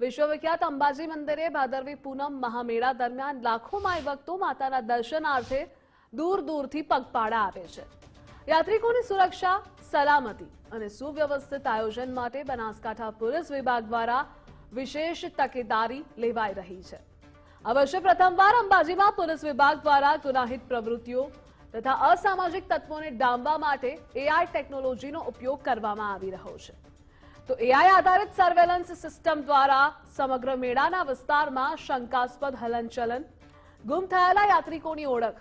વિશ્વવિખ્યાત અંબાજી મંદિરે ભાદરવી પૂનમ મહામેળા દરમિયાન લાખો માય ભક્તો માતાના દર્શનાર્થે દૂર દૂરથી પગપાળા આવે છે. યાત્રિકોની સુરક્ષા, સલામતી અને સુવ્યવસ્થિત આયોજન માટે બનાસકાંઠા પોલીસ વિભાગ દ્વારા વિશેષ તકેદારી લેવાઈ રહી છે. વર્ષે પ્રથમવાર અંબાજીમાં પોલીસ વિભાગ દ્વારા ગુનાહિત પ્રવૃત્તિઓ તથા અસામાજિક તત્વોને ડામવા માટે એઆઈ ટેકનોલોજીનો ઉપયોગ કરવામાં આવી રહ્યો છે. તો એઆઈ આધારિત સર્વેલન્સ સિસ્ટમ દ્વારા સમગ્ર મેળાના વિસ્તારમાં શંકાસ્પદ હલનચલન, ગુમ થયેલા યાત્રિકોની ઓળખ,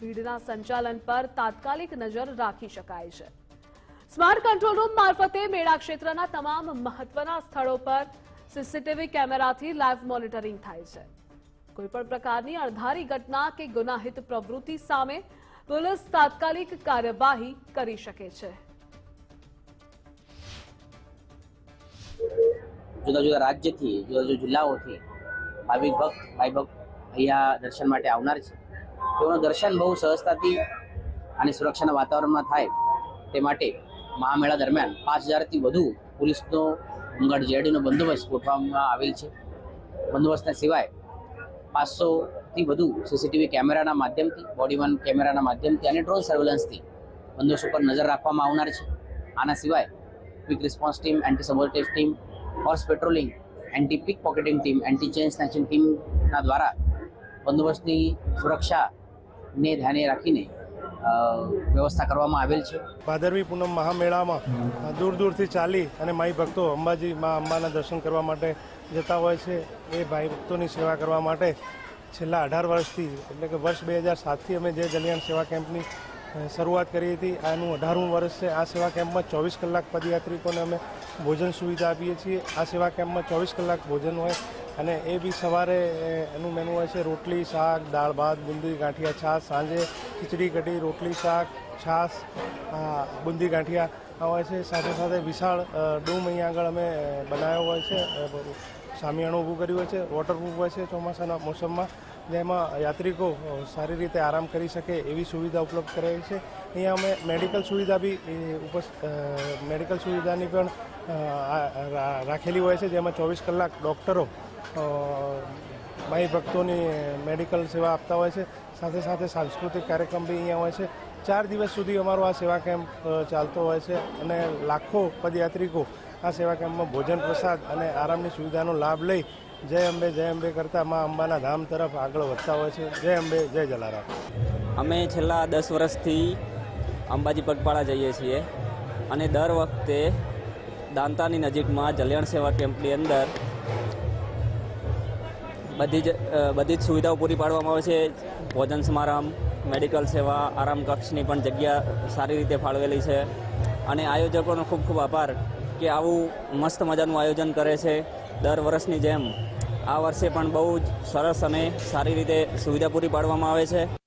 ભીડના સંચાલન પર તાત્કાલિક નજર રાખી શકાય છે. સ્માર્ટ કંટ્રોલ રૂમ મારફતે મેળા ક્ષેત્રના તમામ મહત્વના સ્થળો પર સીસીટીવી કેમેરાથી લાઈવ મોનિટરિંગ થાય છે. કોઈપણ પ્રકારની અણધારી ઘટના કે ગુનાહિત પ્રવૃત્તિ સામે પોલીસ તાત્કાલિક કાર્યવાહી કરી શકે છે. જુદા જુદા રાજ્યથી જુદા જુદા જિલ્લાઓથી ભાવિક ભક્ત, ભાઈ ભક્ત અહીંયા દર્શન માટે આવનાર છે. તેઓનું દર્શન બહુ સહજતાથી અને સુરક્ષાના વાતાવરણમાં થાય તે માટે મહામેળા દરમિયાન પાંચ હજારથી વધુ પોલીસનો હોમગાર્ડ જેડીનો બંદોબસ્ત ગોઠવવામાં આવેલ છે. બંદોબસ્તના સિવાય પાંચસોથી વધુ સીસીટીવી કેમેરાના માધ્યમથી બોડી વન કેમેરાના માધ્યમથી અને ડ્રોન સર્વેલન્સથી બંદોબસ્ત ઉપર નજર રાખવામાં આવનાર છે. આના સિવાય quick response team anti sabotage team horse patrolling anti pickpocketing team anti chain snatching ટીમના દ્વારા બંદોબસ્તની સુરક્ષાને ધ્યાને રાખીને વ્યવસ્થા કરવામાં આવેલ છે. ભાદરવી પૂનમ મહામેળામાં દૂર દૂરથી ચાલી અને માઈ ભક્તો અંબાજી મા અંબાના દર્શન કરવા માટે જતા હોય છે. એ ભાઈ ભક્તોની સેવા કરવા માટે છેલ્લા અઢાર વર્ષથી, એટલે કે વર્ષ બે હજાર સાતથી અમે જે જલિયાણ સેવા કેમ્પની શરૂઆત કરી હતી. આનું અઢારમું વર્ષ છે. આ સેવા કેમ્પમાં ચોવીસ કલાક પદયાત્રિકોને અમે ભોજન સુવિધા આપીએ છીએ. આ સેવા કેમ્પમાં ચોવીસ કલાક ભોજન હોય અને એ બી સવારે એનું મેનુ હોય છે રોટલી, શાક, દાળ, ભાત, બુંદી, ગાંઠિયા, છાશ, સાંજે ખીચડી, કઢી, રોટલી, શાક, છાશ બુંદી, ગાંઠિયા હોય છે. સાથે સાથે વિશાળ ડૂમ અહીંયા આગળ અમે બનાવ્યો હોય છે. સામિયાણું ઊભું કર્યું હોય છે વોટરપ્રૂફ હોય છે ચોમાસાના મોસમમાં જેમાં યાત્રિકો સારી રીતે આરામ કરી શકે એવી સુવિધા ઉપલબ્ધ કરાવી છે. અહીંયા અમે મેડિકલ સુવિધા બી મેડિકલ સુવિધાની પણ રાખેલી હોય છે, જેમાં ચોવીસ કલાક ડૉક્ટરો માઈ ભક્તોની મેડિકલ સેવા આપતા હોય છે. સાથે સાથે સાંસ્કૃતિક કાર્યક્રમ બી અહીંયા હોય છે. ચાર દિવસ સુધી અમારો આ સેવા કેમ્પ ચાલતો હોય છે અને લાખો પદયાત્રિકો આ સેવા કેમ્પમાં ભોજન પ્રસાદ અને આરામની સુવિધાનો લાભ લઈ જય અંબે જય અંબે કરતા મા અંબાના ધામ તરફ આગળ વધતા હોય છે. જય અંબે, જય જલારામ. અમે છેલ્લા દસ વર્ષથી અંબાજી પગપાળા જઈએ છીએ અને દર વખતે દાંતાની નજીકમાં જલ્યાણ સેવા કેમ્પની અંદર બધી જ બધી જ સુવિધાઓ પૂરી પાડવામાં આવે છે. ભોજન સમારંભ, મેડિકલ સેવા, આરામ કક્ષની પણ જગ્યા સારી રીતે ફાળવેલી છે. અને આયોજકોનો ખૂબ ખૂબ આભાર. કે આવું મસ્ત મજાનું આયોજન કરે છે દર વર્ષની જેમ. આ વર્ષે પણ બહુ જ સરસ અને સારી રીતે સુવિધા પૂરી પાડવામાં આવે છે.